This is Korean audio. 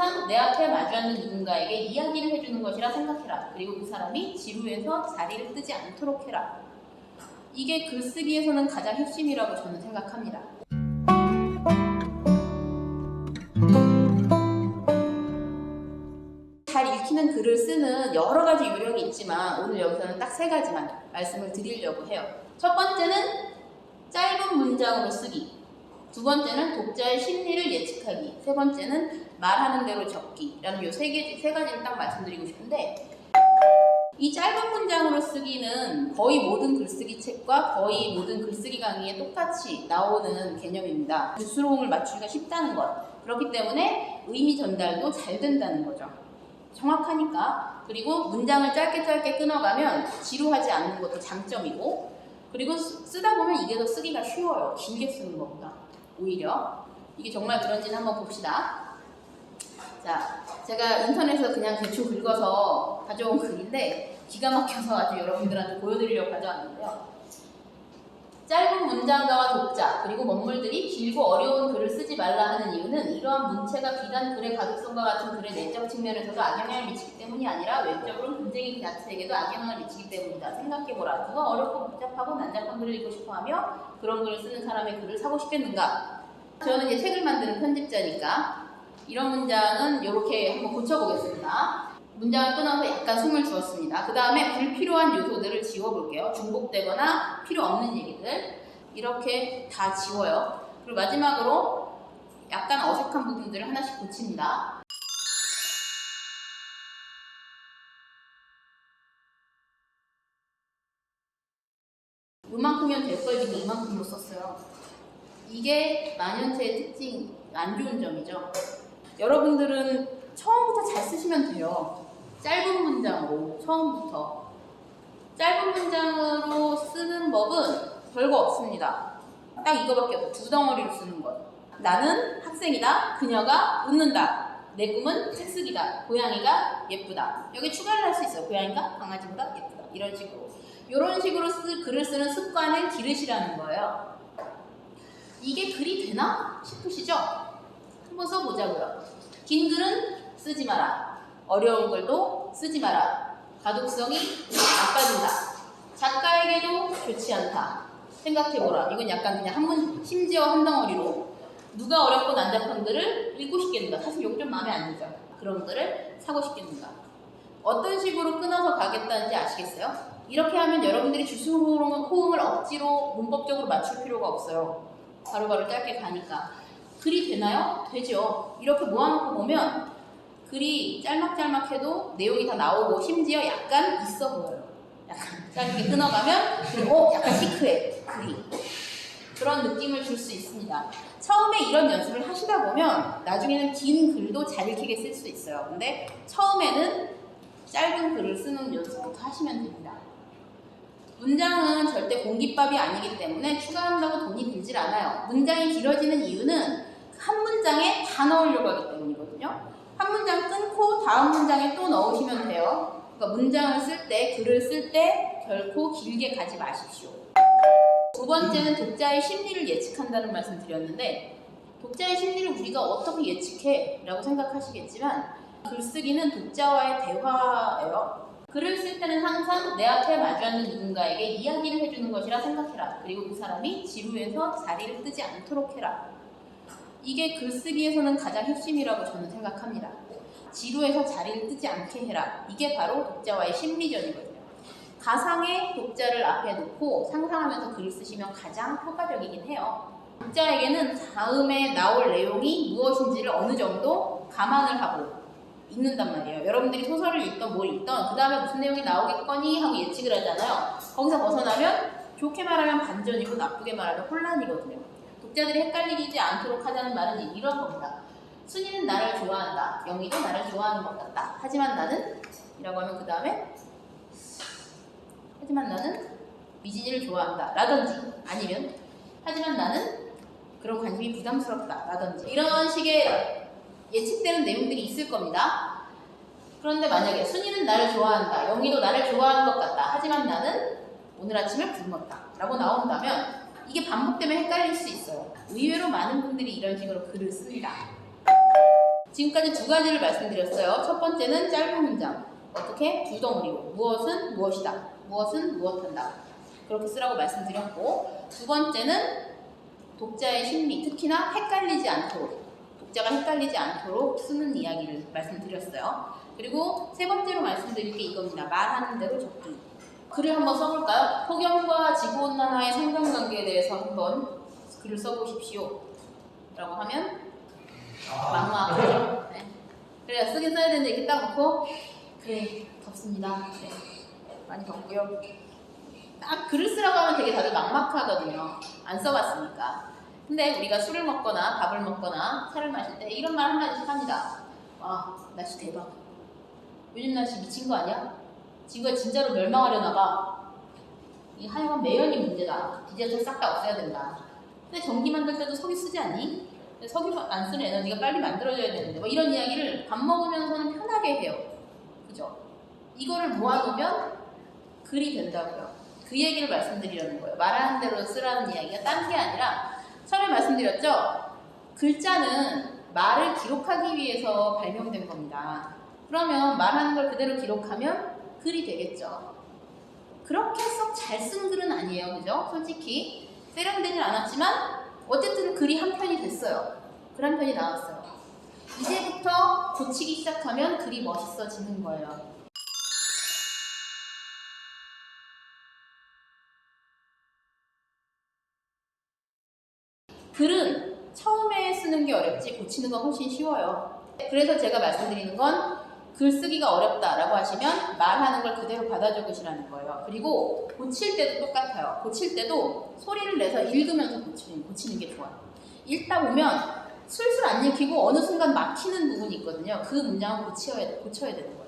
항상 내 앞에 마주 앉는 누군가에게 이야기를 해주는 것이라 생각해라. 그리고 그 사람이 지루해서 자리를 뜨지 않도록 해라. 이게 글쓰기에서는 가장 핵심이라고 저는 생각합니다. 잘 읽히는 글을 쓰는 여러 가지 요령이 있지만 오늘 여기서는 딱 세 가지만 말씀을 드리려고 해요. 첫 번째는 짧은 문장으로 쓰기. 두 번째는 독자의 심리를 예측하기. 세 번째는 말하는 대로 적기라는 요 세 개, 세 가지를 딱 말씀드리고 싶은데 이 짧은 문장으로 쓰기는 거의 모든 글쓰기 책과 거의 모든 글쓰기 강의에 똑같이 나오는 개념입니다. 부스러움을 맞추기가 쉽다는 것. 그렇기 때문에 의미 전달도 잘 된다는 거죠. 정확하니까. 그리고 문장을 짧게 짧게 끊어가면 지루하지 않는 것도 장점이고, 그리고 쓰- 쓰다 보면 이게 더 쓰기가 쉬워요. 길게 쓰는 것보다. 오히려. 이게 정말 그런지는 한번 봅시다. 자, 제가 인터넷에서 그냥 대충 긁어서 가져온 글인데, 기가 막혀서 아주 여러분들한테 보여드리려고 가져왔는데요. 짧은 문장가와 독자 그리고 원물들이 길고 어려운 글을 쓰지 말라 하는 이유는 이러한 문체가 비단 글의 가독성과 같은 글의 내적 측면에서도 악영향을 미치기 때문이 아니라 외적으로 굉장히 그 자체에게도 악영향을 미치기 때문이다. 생각해보라. 누가 어렵고 복잡하고 난잡한 글을 읽고 싶어하며 그런 글을 쓰는 사람의 글을 사고 싶겠는가? 저는 이제 책을 만드는 편집자니까 이런 문장은 이렇게 한번 고쳐보겠습니다. 문장을 끊어서 약간 숨을 주었습니다. 그 다음에 불필요한 요소들을 지워볼게요. 중복되거나 필요 없는 얘기들. 이렇게 다 지워요. 그리고 마지막으로 약간 어색한 부분들을 하나씩 고칩니다. 요만큼이면 될 걸 지금 이만큼으로 썼어요. 이게 만연체의 특징, 안 좋은 점이죠. 여러분들은 처음부터 잘 쓰시면 돼요. 짧은 문장으로, 처음부터. 짧은 문장으로 쓰는 법은 별거 없습니다. 딱 이거밖에 없어요. 두 덩어리로 쓰는 것. 나는 학생이다. 그녀가 웃는다. 내 꿈은 책 쓰기다. 고양이가 예쁘다. 여기 추가를 할 수 있어요. 고양이가 강아지보다 예쁘다. 이런 식으로. 이런 식으로 쓰, 글을 쓰는 습관을 기르시라는 거예요. 이게 글이 되나 싶으시죠? 한번 써보자고요. 긴 글은 쓰지 마라. 어려운 글도 쓰지 마라. 가독성이 나빠진다. 작가에게도 좋지 않다. 생각해보라. 이건 약간 그냥 한 문, 심지어 한 덩어리로 누가 어렵고 난잡한 글을 읽고 싶겠는가. 사실 이거 좀 마음에 안 들죠. 그런 글을 사고 싶겠는가. 어떤 식으로 끊어서 가겠다는지 아시겠어요? 이렇게 하면 여러분들이 주수 호응을 억지로 문법적으로 맞출 필요가 없어요. 바로 바로 짧게 가니까. 글이 되나요? 되죠. 이렇게 모아놓고 보면 글이 짤막짤막해도 내용이 다 나오고 심지어 약간 있어 보여요. 약간 짧게 끊어가면 어 약간 시크해 글이 그런 느낌을 줄 수 있습니다. 처음에 이런 연습을 하시다 보면 나중에는 긴 글도 잘 읽히게 쓸 수 있어요. 근데 처음에는 짧은 글을 쓰는 연습부터 하시면 됩니다. 문장은 절대 공깃밥이 아니기 때문에 추가한다고 돈이 들질 않아요. 문장이 길어지는 이유는 한 문장에 다 넣으려고 하기 때문이거든요. 한 문장 끊고 다음 문장에 또 넣으시면 돼요. 그러니까 문장을 쓸 때, 글을 쓸 때 결코 길게 가지 마십시오. 두 번째는 독자의 심리를 예측한다는 말씀 드렸는데 독자의 심리를 우리가 어떻게 예측해? 라고 생각하시겠지만 글쓰기는 독자와의 대화예요. 글을 쓸 때는 항상 내 앞에 마주 앉는 누군가에게 이야기를 해주는 것이라 생각해라. 그리고 그 사람이 지루해서 자리를 뜨지 않도록 해라. 이게 글쓰기에서는 가장 핵심이라고 저는 생각합니다. 지루해서 자리를 뜨지 않게 해라. 이게 바로 독자와의 심리전이거든요. 가상의 독자를 앞에 놓고 상상하면서 글을 쓰시면 가장 효과적이긴 해요. 독자에게는 다음에 나올 내용이 무엇인지를 어느 정도 감안을 하고 읽는단 말이에요. 여러분들이 소설을 읽던 뭘 읽던 그 다음에 무슨 내용이 나오겠거니 하고 예측을 하잖아요. 거기서 벗어나면 좋게 말하면 반전이고 나쁘게 말하면 혼란이거든요. 독자들이 헷갈리지 않도록 하자는 말은 이런 겁니다. 순이는 나를 좋아한다. 영희도 나를 좋아하는 것 같다. 하지만 나는 이라고 하면 그 다음에 하지만 나는 미진이를 좋아한다. 라든지 아니면 하지만 나는 그런 관심이 부담스럽다. 라든지 이런 식의 예측되는 내용들이 있을 겁니다. 그런데 만약에 순이는 나를 좋아한다. 영희도 나를 좋아하는 것 같다. 하지만 나는 오늘 아침을 굶었다. 라고 나온다면 이게 반복되면 헷갈릴 수 있어요. 의외로 많은 분들이 이런 식으로 글을 씁니다. 지금까지 두 가지를 말씀드렸어요. 첫 번째는 짧은 문장. 어떻게? 두 덩어리로. 무엇은 무엇이다. 무엇은 무엇한다. 그렇게 쓰라고 말씀드렸고, 두 번째는 독자의 심리, 특히나 헷갈리지 않도록, 독자가 헷갈리지 않도록 쓰는 이야기를 말씀드렸어요. 그리고 세 번째로 말씀드릴 게 이겁니다. 말하는 대로 적기. 글을 한번 써볼까요? 폭염과 지구온난화의 상 한번 글을 써보십시오. 라고 하면 막막하죠. 네. 그래야 쓰긴 써야 되는데 이렇게 딱 놓고 그래 덥습니다. 네. 많이 덥고요. 딱 글을 쓰라고 하면 되게 다들 막막하거든요. 안 써봤으니까. 근데 우리가 술을 먹거나 밥을 먹거나 차를 마실 때 이런 말 한마디씩 합니다. 와 날씨 대박. 요즘 날씨 미친 거 아니야? 지구가 진짜로 멸망하려나 봐. 이 하여간 매연이 문제다. 디젤을 싹다 없애야 된다. 근데 전기 만들 때도 석유 쓰지 않니? 석유 안 쓰는 에너지가 빨리 만들어져야 되는데 뭐 이런 이야기를 밥 먹으면서는 편하게 해요. 그죠? 이거를 모아놓으면 글이 된다고요. 그 얘기를 말씀드리려는 거예요. 말하는 대로 쓰라는 이야기가 딴 게 아니라 처음에 말씀드렸죠? 글자는 말을 기록하기 위해서 발명된 겁니다. 그러면 말하는 걸 그대로 기록하면 글이 되겠죠. 그렇게 썩 잘 쓴 글은 아니에요. 그죠? 솔직히. 세련되진 않았지만 어쨌든 글이 한 편이 됐어요. 글 한 편이 나왔어요. 이제부터 고치기 시작하면 글이 멋있어지는 거예요. 글은 처음에 쓰는 게 어렵지 고치는 건 훨씬 쉬워요. 그래서 제가 말씀드리는 건 글 쓰기가 어렵다라고 하시면 말하는 걸 그대로 받아 적으시라는 거예요. 그리고 고칠 때도 똑같아요. 고칠 때도 소리를 내서 읽으면서 고치는, 고치는 게 좋아요. 읽다 보면 술술 안 읽히고 어느 순간 막히는 부분이 있거든요. 그 문장을 고쳐야, 고쳐야 되는 거예요.